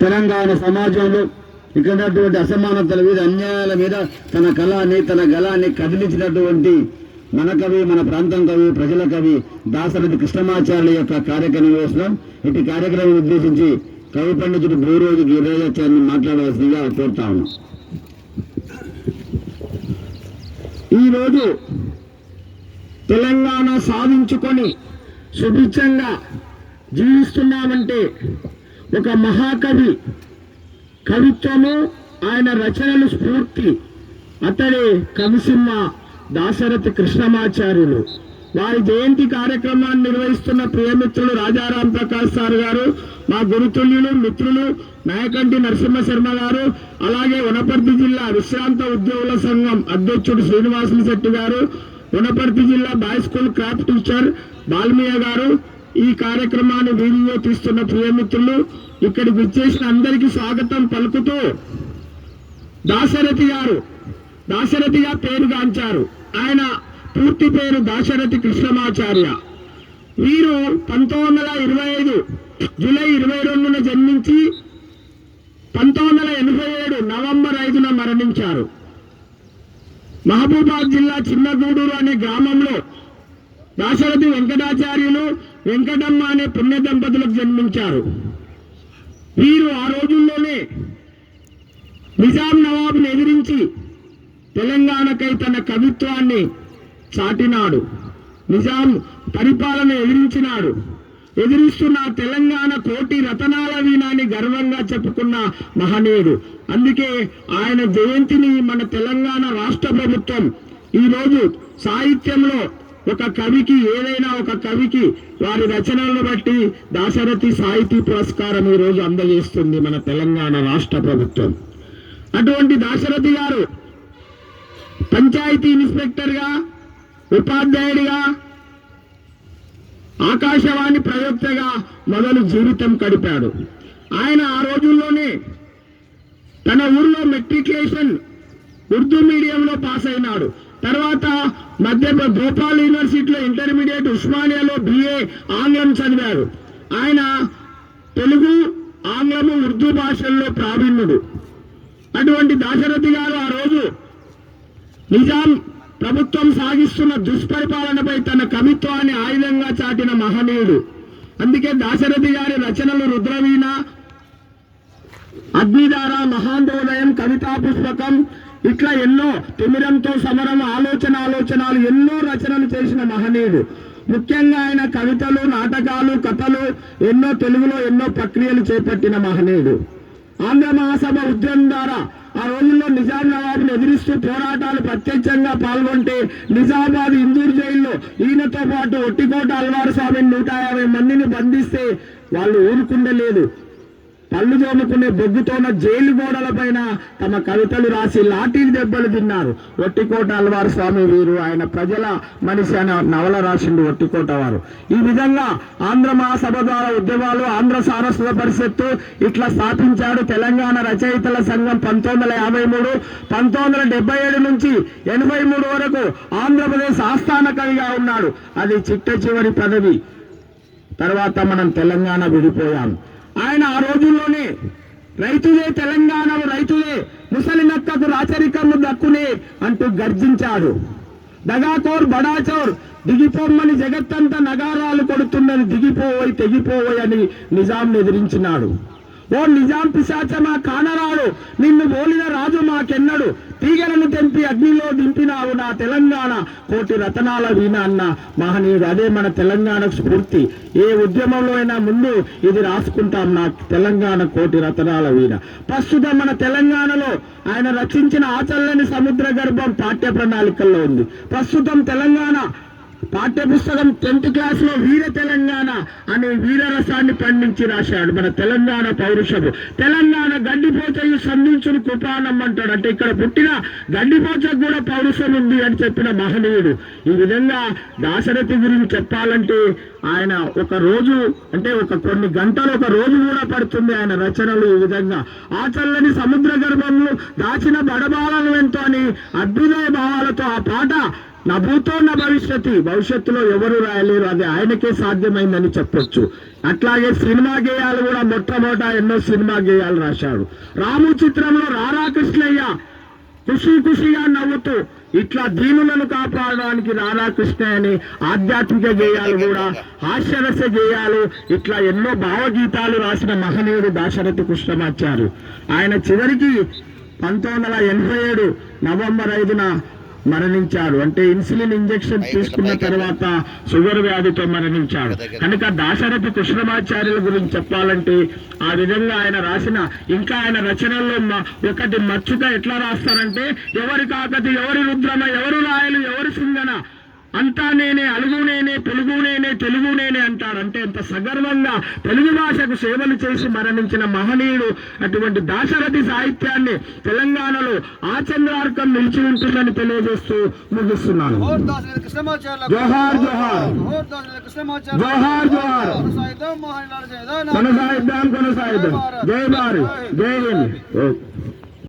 తెలంగాణ సమాజంలో ఇక్కడ అసమానతల మీద అన్యాయాల మీద తన కళాన్ని తన గలాన్ని కదిలించినటువంటి మన కవి మన ప్రాంతం కవి ప్రజల కవి దాసరథి కృష్ణమాచార్యుల యొక్క కార్యక్రమం వేస్తున్నాం ఇటు కార్యక్రమం ఉద్దేశించి కవి పండితుడు భూరోజు గిరిరాజాచార్యని మాట్లాడవలసిందిగా కోరుతా ఉన్నాం. ఈరోజు తెలంగాణ సాధించుకొని సుభిక్షంగా జీవిస్తున్నామంటే ఒక మహాకవి కవిత్వము ఆయన రచనలు స్ఫూర్తి. అతడే కవిసింహ దాశరథి కృష్ణమాచార్యులు. వారి జయంతి కార్యక్రమాన్ని నిర్వహిస్తున్న ప్రియమిత్రులు రాజారాం ప్రకాష్ సార్ గారు మా గురుతుల్యులు మిత్రులు నాయకంటి నరసింహ శర్మ గారు అలాగే వనపర్తి జిల్లా విశ్రాంత ఉద్యోగుల సంఘం అధ్యక్షుడు శ్రీనివాసులు శెట్టి గారు వనపర్తి జిల్లా boy school craft teacher Balmiya garu ఈ కార్యక్రమాన్ని వీడియో తీస్తున్న ప్రియమిత్రులు ఇక్కడికి విచ్చేసిన అందరికీ స్వాగతం పలుకుతూ దాశరథి గారు దాశరథిగా పేరుగాంచారు ఆయన పూర్తి పేరు దాశరథి కృష్ణమాచార్య. వీరు పంతొమ్మిది వందల ఇరవై ఐదు జూలై ఇరవై రెండున జన్మించి పంతొమ్మిది వందల ఎనభై ఏడు నవంబర్ ఐదున మరణించారు. మహబూబాద్ జిల్లా చిన్నగూడూరు అనే గ్రామంలో దాశరథి వెంకటాచార్యులు వెంకటమ్మ అనే పుణ్య దంపతులకు జన్మించారు. వీరు ఆ రోజుల్లోనే నిజాం నవాబుని ఎదిరించి తెలంగాణకై తన కవిత్వాన్ని చాటినాడు. నిజాం పరిపాలన ఎదిరించినాడు. ఎదిరిస్తున్న తెలంగాణ కోటి రతనాల వీణాన్ని గర్వంగా చెప్పుకున్న మహనీయుడు. అందుకే ఆయన జయంతిని మన తెలంగాణ రాష్ట్ర ప్రభుత్వం ఈరోజు సాహిత్యంలో ఒక కవికి ఏదైనా ఒక కవికి వారి రచనలను బట్టి దాశరథి సాహితీ పురస్కారం ఈరోజు అందజేస్తుంది మన తెలంగాణ రాష్ట్ర ప్రభుత్వం. అటువంటి దాశరథి గారు పంచాయతీ ఇన్స్పెక్టర్గా ఉపాధ్యాయుడిగా ఆకాశవాణి ప్రయోక్తగా మొదలు జీవితం గడిపాడు. ఆయన ఆ రోజుల్లోనే తన ఊర్లో మెట్రికులేషన్ ఉర్దూ మీడియంలో పాస్ అయినాడు తర్వాత మధ్య భోపాల్ యూనివర్సిటీలో ఇంటర్మీడియట్ ఉస్మానియాలో బిఏ ఆంగ్లం చదివారు. ఆయన తెలుగు ఆంగ్లము ఉర్దూ భాషల్లో ప్రావీణ్యుడు. అటువంటి దాశరథి గారు ఆ రోజు నిజాం ప్రభుత్వం సాగిస్తున్న దుష్పరిపాలనపై తన కవిత్వాన్ని ఆయుధంగా చాటిన మహనీయుడు. అందుకే దాశరథి గారి రచనలు రుద్రవీణ అగ్నిధార మహాంధోదయం కవితా పుస్తకం ఇట్లా ఎన్నో తిమిరంతో సమరం ఆలోచన ఆలోచనలు ఎన్నో రచనలు చేసిన మహనీయుడు. ముఖ్యంగా ఆయన కవితలు నాటకాలు కథలు ఎన్నో తెలుగులో ఎన్నో ప్రక్రియలు చేపట్టిన మహనీయుడు. ఆంధ్ర మహాసభ ఉద్యమం ద్వారా ఆ రోజుల్లో నిజాం నవాబును ఎదిరిస్తూ పోరాటాలు ప్రత్యక్షంగా పాల్గొంటే నిజామాబాద్ ఇందూరు జైల్లో ఈయనతో పాటు ఒట్టికోట అల్వారు స్వామిని నూట యాభై మందిని బంధిస్తే వాళ్ళు ఊరుకుండలేదు. పళ్ళు తోముకునే బొగ్గుతోన జైలు గోడల పైన తమ కవితలు రాసి లాఠీలు దెబ్బలు తిన్నారు. ఒట్టికోట అల్వారు స్వామి వీరు ఆయన ప్రజల మనిషి అనే నవల రాసిండు ఒట్టికోట వారు. ఈ విధంగా ఆంధ్ర మహాసభ ద్వారా ఉద్యమాలు ఆంధ్ర సారస్వత పరిషత్తు ఇట్లా స్థాపించాడు తెలంగాణ రచయితల సంఘం పంతొమ్మిది వందల యాభై మూడు. పంతొమ్మిది వందల డెబ్బై ఏడు నుంచి ఎనభై మూడు వరకు ఆంధ్రప్రదేశ్ ఆస్థాన కవిగా ఉన్నాడు. అది చిట్ట చివరి పదవి. తర్వాత మనం తెలంగాణ విడిపోయాం. ఆయన ఆ రోజుల్లోనే రైతులే తెలంగాణలో రైతులే ముసలి నక్కకు రాచరికము దక్కునే అంటూ గర్జించాడు. దగాకోర్ బడాచోర్ దిగిపోమ్మని జగత్తంతా నగారాలు కొడుతున్నది దిగిపోవై తెగిపోవై అని నిజాం ఎదిరించినాడు. ఓ నిజాం పిశాచమా కానరాడు నిన్ను పోలిన రాజు మాకెన్నడు. తీగలను తెంపి అగ్నిలో దింపినావు నా తెలంగాణ. కోటి రతనాల వీణ అన్న మహనీయుడు అదే మన తెలంగాణ స్ఫూర్తి. ఏ ఉద్యమంలో అయినా ముందు ఇది రాసుకుంటాం నా తెలంగాణ కోటి రతనాల వీణ. ప్రస్తుతం మన తెలంగాణలో ఆయన రచించిన ఆచల్లని సముద్ర గర్భం పాఠ్య ప్రణాళికల్లో ఉంది. ప్రస్తుతం తెలంగాణ పాఠ్య పుస్తకం టెన్త్ క్లాస్లో వీర తెలంగాణ అనే వీరరసాన్ని పండించి రాశాడు. మన తెలంగాణ పౌరుషము. తెలంగాణ గడ్డిపోచయు సంధించును కుపానం అంటాడు అంటే ఇక్కడ పుట్టిన గడ్డిపోచకు కూడా పౌరుషం ఉంది అని చెప్పిన మహనీయుడు. ఈ విధంగా దాశరథి గురించి చెప్పాలంటే ఆయన ఒక రోజు అంటే ఒక కొన్ని గంటలు ఒక రోజు కూడా పడుతుంది ఆయన రచనలు ఈ విధంగా. ఆ చల్లని సముద్ర గర్భంలో దాచిన బడబాలను ఎంతో అని అద్భుత భావాలతో ఆ పాట నా భూతో నా భవిష్యత్తు భవిష్యత్తులో ఎవరు రాయలేరు అది ఆయనకే సాధ్యమైందని చెప్పొచ్చు. అట్లాగే సినిమా గేయాలు కూడా మొట్టమొదట ఎన్నో సినిమా గేయాలు రాశాడు. రాము చిత్రంలో రారా కృష్ణయ్య ఖుషి ఖుషిగా నవ్వుతూ ఇట్లా దీనులను కాపాడడానికి రాధాకృష్ణ అని ఆధ్యాత్మిక గేయాలు కూడా హాస్యరస గేయాలు ఇట్లా ఎన్నో భావగీతాలు రాసిన మహనీయుడు దాశరథి కృష్ణమాచారు ఆయన చివరికి పంతొమ్మిది వందల ఎనభై ఏడు నవంబర్ ఐదున మరణించాడు. అంటే ఇన్సులిన్ ఇంజెక్షన్ తీసుకున్న తర్వాత షుగర్ వ్యాధితో మరణించాడు. కనుక దాశరథి కృష్ణమాచార్యుల గురించి చెప్పాలంటే ఆ విధంగా ఆయన రాసిన ఇంకా ఆయన రచనల్లో ఒకటి మచ్చుక ఎట్లా రాస్తారంటే ఎవరి కాకతి ఎవరి రుద్రమ ఎవరు రాయలు ఎవరు సింగన అంతా నేనే అలుగు నేనే తెలుగు నేనే తెలుగు నేనే అంటాడు అంటే ఎంత సగర్వంగా తెలుగు భాషకు సేవలు చేసి మరణించిన మహనీయుడు అటువంటి దాశరథి సాహిత్యాన్ని తెలంగాణలో ఆచంద్రార్కం నిలిచి ఉంటుందని తెలియజేస్తూ ముగిస్తున్నాను. జోహార్ జోహార్ జోహార్. జోహార్ కొనసాగిద్దాం. కొనసాగిద్దాం జై భారత్. జై హింద్. ఓ.